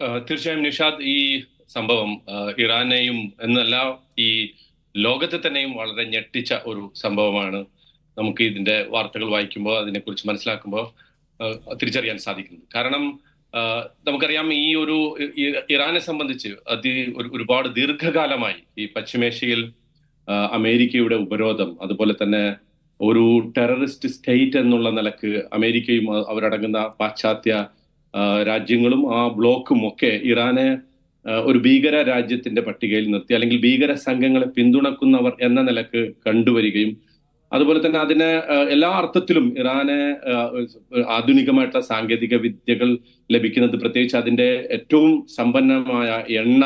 തീർച്ചയായും നിഷാദ് ഈ സംഭവം ഇറാനെയും എന്നല്ല ഈ ലോകത്തെ തന്നെയും വളരെ ഞെട്ടിച്ച ഒരു സംഭവമാണ് നമുക്ക് ഇതിന്റെ വാർത്തകൾ വായിക്കുമ്പോൾ അതിനെക്കുറിച്ച് മനസ്സിലാക്കുമ്പോൾ തിരിച്ചറിയാൻ സാധിക്കുന്നത്. കാരണം നമുക്കറിയാം ഈ ഒരു ഇറാനെ സംബന്ധിച്ച് അതി ഒരുപാട് ദീർഘകാലമായി ഈ പശ്ചിമേഷ്യയിൽ അമേരിക്കയുടെ ഉപരോധം അതുപോലെ തന്നെ ഒരു ടെററിസ്റ്റ് സ്റ്റേറ്റ് എന്നുള്ള നിലയ്ക്ക് അമേരിക്കയും അവരടങ്ങുന്ന പാശ്ചാത്യ രാജ്യങ്ങളും ആ ബ്ലോക്കും ഒക്കെ ഇറാനെ ഒരു ഭീകര രാജ്യത്തിന്റെ പട്ടികയിൽ നിർത്തി അല്ലെങ്കിൽ ഭീകര സംഘങ്ങളെ പിന്തുണക്കുന്നവർ എന്ന നിലയ്ക്ക് കണ്ടുവരികയും അതുപോലെ തന്നെ അതിനെ എല്ലാ അർത്ഥത്തിലും ഇറാനെ ആധുനികമായിട്ടുള്ള സാങ്കേതിക വിദ്യകൾ ലഭിക്കുന്നത് പ്രത്യേകിച്ച് അതിന്റെ ഏറ്റവും സമ്പന്നമായ എണ്ണ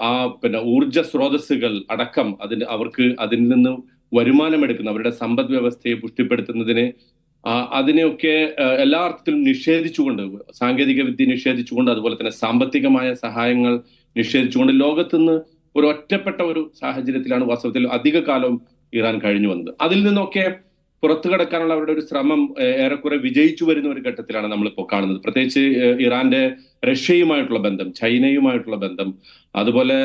ആ, പിന്നെ ഊർജ സ്രോതസ്സുകൾ അടക്കം അതിന് അവർക്ക് അതിൽ നിന്ന് വരുമാനമെടുക്കുന്ന അവരുടെ സമ്പദ് വ്യവസ്ഥയെ പുഷ്ടിപ്പെടുത്തുന്നതിന് അതിനെയൊക്കെ എല്ലാ അർത്ഥത്തിലും നിഷേധിച്ചുകൊണ്ട് സാങ്കേതിക വിദ്യ നിഷേധിച്ചുകൊണ്ട് അതുപോലെ തന്നെ സാമ്പത്തികമായ സഹായങ്ങൾ നിഷേധിച്ചുകൊണ്ട് ലോകത്തുനിന്ന് ഒരു ഒറ്റപ്പെട്ട ഒരു സാഹചര്യത്തിലാണ് വാസ്തവത്തിൽ അധിക കാലം ഇറാൻ കഴിഞ്ഞു വന്നത്. അതിൽ നിന്നൊക്കെ പുറത്തു കടക്കാനുള്ള അവരുടെ ഒരു ശ്രമം ഏറെക്കുറെ വിജയിച്ചു വരുന്ന ഒരു ഘട്ടത്തിലാണ് നമ്മളിപ്പോൾ കാണുന്നത്. പ്രത്യേകിച്ച് ഇറാന്റെ റഷ്യയുമായിട്ടുള്ള ബന്ധം ചൈനയുമായിട്ടുള്ള ബന്ധം അതുപോലെ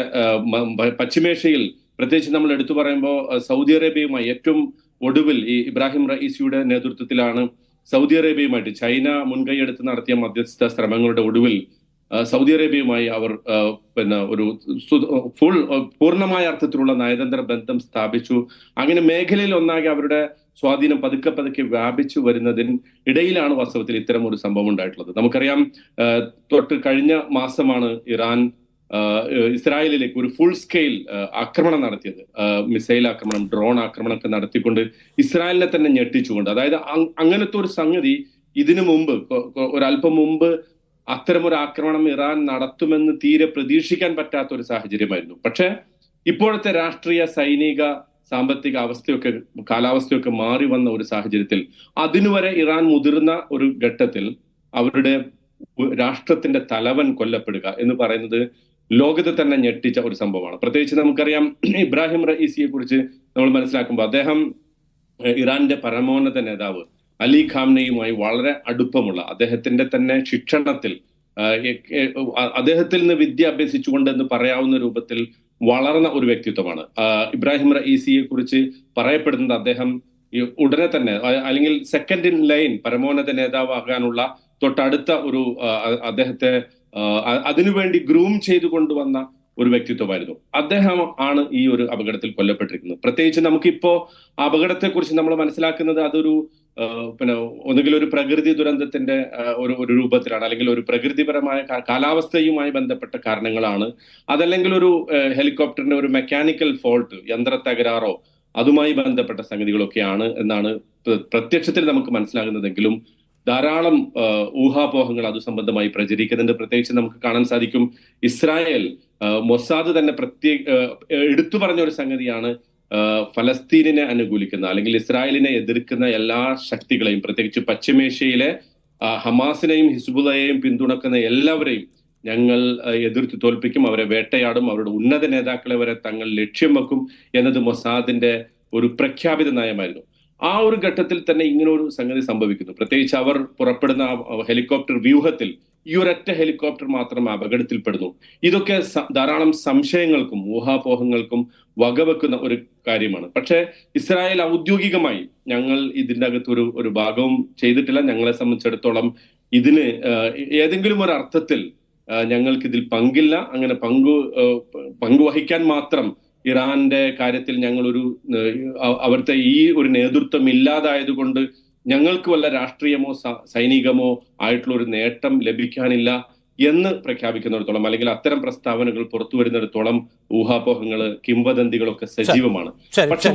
പശ്ചിമേഷ്യയിൽ പ്രത്യേകിച്ച് നമ്മൾ എടുത്തു പറയുമ്പോൾ സൗദി അറേബ്യയുമായി ഏറ്റവും ഒടുവിൽ ഈ ഇബ്രാഹിം റയീസിയുടെ നേതൃത്വത്തിലാണ് സൗദി അറേബ്യയുമായിട്ട് ചൈന മുൻകൈയെടുത്ത് നടത്തിയ മധ്യസ്ഥ ശ്രമങ്ങളുടെ ഒടുവിൽ സൗദി അറേബ്യയുമായി അവർ പിന്നെ ഒരു ഫുൾ പൂർണമായ അർത്ഥത്തിലുള്ള നയതന്ത്ര ബന്ധം സ്ഥാപിച്ചു. അങ്ങനെ മേഖലയിൽ ഒന്നാകെ അവരുടെ സ്വാധീനം പതുക്കെ പതുക്കെ വ്യാപിച്ചു വരുന്നതിന് ഇടയിലാണ് വാസ്തവത്തിൽ ഇത്തരം ഒരു സംഭവം ഉണ്ടായിട്ടുള്ളത്. നമുക്കറിയാം തൊട്ട് കഴിഞ്ഞ മാസമാണ് ഇറാൻ ഇസ്രായേലിലേക്ക് ഒരു ഫുൾ സ്കെയിൽ ആക്രമണം നടത്തിയത്. മിസൈൽ ആക്രമണം ഡ്രോൺ ആക്രമണമൊക്കെ നടത്തിക്കൊണ്ട് ഇസ്രായേലിനെ തന്നെ ഞെട്ടിച്ചുകൊണ്ട്. അതായത് അങ്ങനത്തെ ഒരു സംഗതി ഇതിനു മുമ്പ് ഒരല്പം മുമ്പ് അത്തരമൊരു ആക്രമണം ഇറാൻ നടത്തുമെന്ന് തീരെ പ്രതീക്ഷിക്കാൻ പറ്റാത്ത ഒരു സാഹചര്യമായിരുന്നു. പക്ഷേ ഇപ്പോഴത്തെ രാഷ്ട്രീയ സൈനിക സാമ്പത്തിക അവസ്ഥയൊക്കെ കാലാവസ്ഥയൊക്കെ മാറി വന്ന ഒരു സാഹചര്യത്തിൽ അതിനുവരെ ഇറാൻ മുതിർന്ന ഒരു ഘട്ടത്തിൽ അവരുടെ രാഷ്ട്രത്തിന്റെ തലവൻ കൊല്ലപ്പെടുക എന്ന് പറയുന്നത് ലോകത്തെ തന്നെ ഞെട്ടിച്ച ഒരു സംഭവമാണ്. പ്രത്യേകിച്ച് നമുക്കറിയാം ഇബ്രാഹിം റയീസിയെ കുറിച്ച് നമ്മൾ മനസ്സിലാക്കുമ്പോൾ അദ്ദേഹം ഇറാന്റെ പരമോന്നത നേതാവ് അലി ഖാംനയുമായി വളരെ അടുപ്പമുള്ള അദ്ദേഹത്തിന്റെ തന്നെ ശിക്ഷണത്തിൽ അദ്ദേഹത്തിൽ നിന്ന് വിദ്യ അഭ്യസിച്ചുകൊണ്ട് എന്ന് പറയാവുന്ന രൂപത്തിൽ വളർന്ന ഒരു വ്യക്തിത്വമാണ്. ഇബ്രാഹിം റയീസിയെ കുറിച്ച് പറയപ്പെടുന്നത് അദ്ദേഹം ഉടനെ തന്നെ അല്ലെങ്കിൽ സെക്കൻഡ് ഇൻ ലൈൻ പരമോന്നത നേതാവാകാനുള്ള തൊട്ടടുത്ത ഒരു അദ്ദേഹത്തെ അതിനുവേണ്ടി ഗ്രൂം ചെയ്തു കൊണ്ടുവന്ന ഒരു വ്യക്തിത്വമായിരുന്നു. അദ്ദേഹം ആണ് ഈ ഒരു അപകടത്തിൽ കൊല്ലപ്പെട്ടിരിക്കുന്നത്. പ്രത്യേകിച്ച് നമുക്കിപ്പോ അപകടത്തെ അപകടത്തെക്കുറിച്ച് നമ്മൾ മനസ്സിലാക്കുന്നത് അതൊരു പിന്നെ ഒന്നുകിൽ ഒരു പ്രകൃതി ദുരന്തത്തിന്റെ ഒരു ഒരു രൂപത്തിലാണ് അല്ലെങ്കിൽ ഒരു പ്രകൃതിപരമായ കാലാവസ്ഥയുമായി ബന്ധപ്പെട്ട കാരണങ്ങളാണ് അതല്ലെങ്കിൽ ഒരു ഹെലികോപ്റ്ററിന്റെ ഒരു മെക്കാനിക്കൽ ഫോൾട്ട് യന്ത്ര തകരാറോ അതുമായി ബന്ധപ്പെട്ട സംഗതികളൊക്കെയാണ് എന്നാണ് പ്രത്യക്ഷത്തിൽ നമുക്ക് മനസ്സിലാകുന്നതെങ്കിലും ധാരാളം ഊഹാപോഹങ്ങൾ അത് സംബന്ധമായി പ്രചരിക്കുന്നുണ്ട്. പ്രത്യേകിച്ച് നമുക്ക് കാണാൻ സാധിക്കും ഇസ്രായേൽ മൊസാദ് തന്നെ പ്രത്യേക എടുത്തു പറഞ്ഞ ഒരു സംഗതിയാണ് ഫലസ്തീനിനെ അനുകൂലിക്കുന്ന അല്ലെങ്കിൽ ഇസ്രായേലിനെ എതിർക്കുന്ന എല്ലാ ശക്തികളെയും പ്രത്യേകിച്ച് പശ്ചിമേഷ്യയിലെ ഹമാസിനെയും ഹിസ്ബുള്ളയെയും പിന്തുണക്കുന്ന എല്ലാവരെയും ഞങ്ങൾ എതിർത്ത് തോൽപ്പിക്കും അവരെ വേട്ടയാടും അവരുടെ ഉന്നത നേതാക്കളെ വരെ തങ്ങൾ ലക്ഷ്യം വെക്കും എന്നത് മൊസാദിന്റെ ഒരു പ്രഖ്യാപിത നയമായിരുന്നു. ആ ഒരു ഘട്ടത്തിൽ തന്നെ ഇങ്ങനെ ഒരു സംഗതി സംഭവിക്കുന്നു. പ്രത്യേകിച്ച് അവർ പുറപ്പെടുന്ന ഹെലികോപ്റ്റർ വ്യൂഹത്തിൽ ഈ ഒരൊറ്റ ഹെലികോപ്റ്റർ മാത്രം അപകടത്തിൽപ്പെടുന്നു. ഇതൊക്കെ ധാരാളം സംശയങ്ങൾക്കും ഊഹാപോഹങ്ങൾക്കും വകവെക്കുന്ന ഒരു കാര്യമാണ്. പക്ഷേ ഇസ്രായേൽ ഔദ്യോഗികമായി ഞങ്ങൾ ഇതിന്റെ അകത്ത് ഒരു ഒരു ഭാഗവും ചെയ്തിട്ടില്ല. ഞങ്ങളെ സംബന്ധിച്ചിടത്തോളം ഇതിന് ഏതെങ്കിലും ഒരു അർത്ഥത്തിൽ ഞങ്ങൾക്ക് ഇതിൽ പങ്കില്ല. അങ്ങനെ പങ്കു പങ്കുവഹിക്കാൻ മാത്രം ഇറാന്റെ കാര്യത്തിൽ ഞങ്ങൾ ഒരു അവിടുത്തെ ഈ ഒരു നേതൃത്വം ഇല്ലാതായതുകൊണ്ട് ഞങ്ങൾക്ക് വല്ല രാഷ്ട്രീയമോ സൈനികമോ ആയിട്ടുള്ള ഒരു നേട്ടം ലഭിക്കാനില്ല എന്ന് പ്രഖ്യാപിക്കുന്നിടത്തോളം അല്ലെങ്കിൽ അത്തരം പ്രസ്താവനകൾ പുറത്തു വരുന്നിടത്തോളം ഊഹാപോഹങ്ങൾ കിംവദന്തികളൊക്കെ സജീവമാണ്. പക്ഷേ